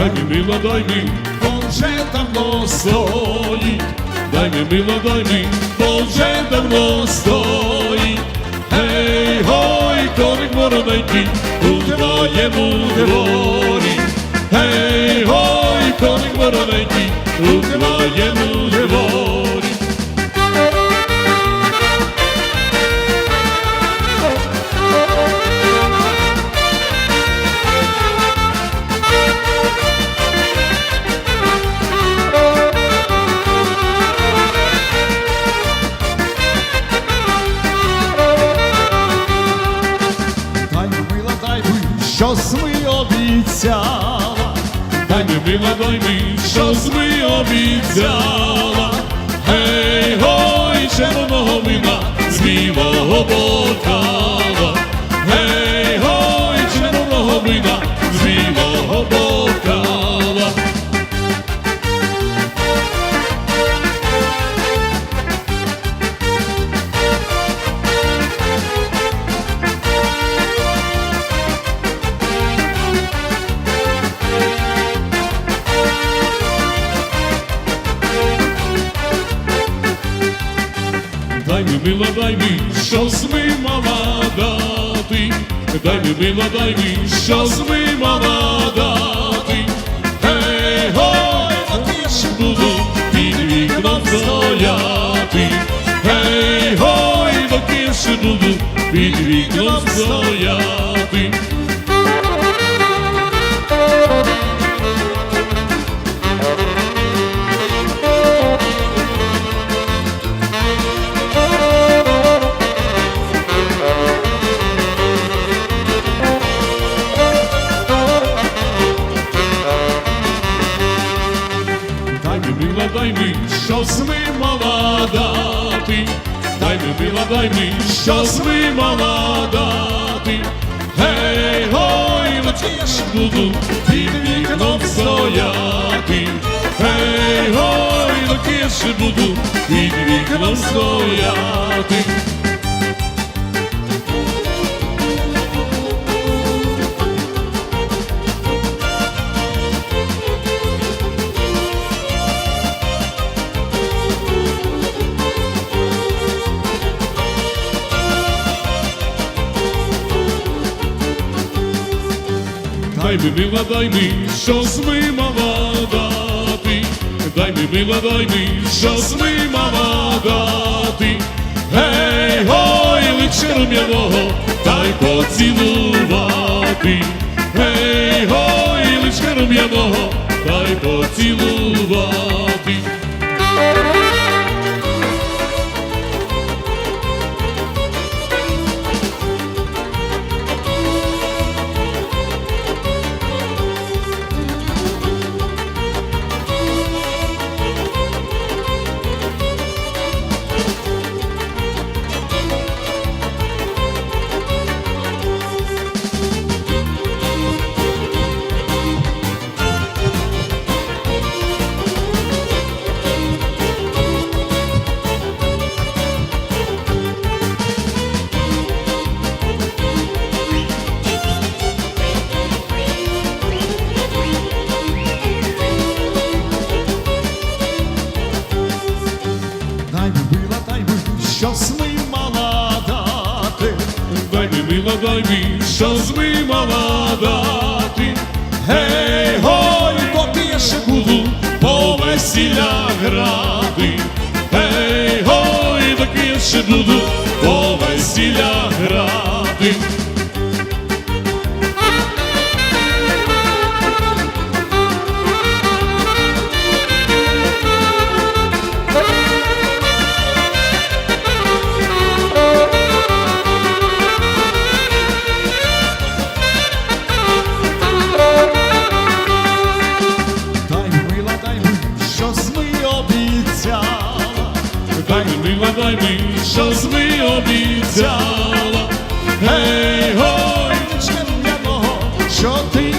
дай мне, мила, дай мне, бо вже давно стоит. Дай мне, мила, дай мне, бо вже давно стоїть. Гей, гой, коник найти, у твоєму дворі. Гей, гой, коник найти, у твоєму дворі. Щось ми обіцяла. Дай ми мила, дай ми, щось ми обіцяла. Гей, гой, червоного вина з білого бокала. Гей, гой, червоного вина мила, дай щось ми мала дати. Дай ми мила, дай ми, щось ми мала дати. Гей, гой, а буду під вікном стояти. Гей, гой, доки буду під вікном стояти. Дай ми, що ми мала дати. Дай ми мила, дай ми, щось ми мала дати. Гей, гой, лети буду під вікном стояти. Гей, гой, лети буду під вікном стояти. Дай ми мила, дай ми, ми мала дати. Дай ми мила, дай ми, ми мала дати. Гей, гой, личе рум'яного, дай поцілувати. Гей, гой, личе рум'яного, дай поцілувати. Дай ми, змимала дати. Гей, гой, поки я ще буду по весілля грати. Гей, гой, поки я ще буду Дай ми мила, дай ми, щось ми обіцяла. Гей, гой, Черв'яного, що ти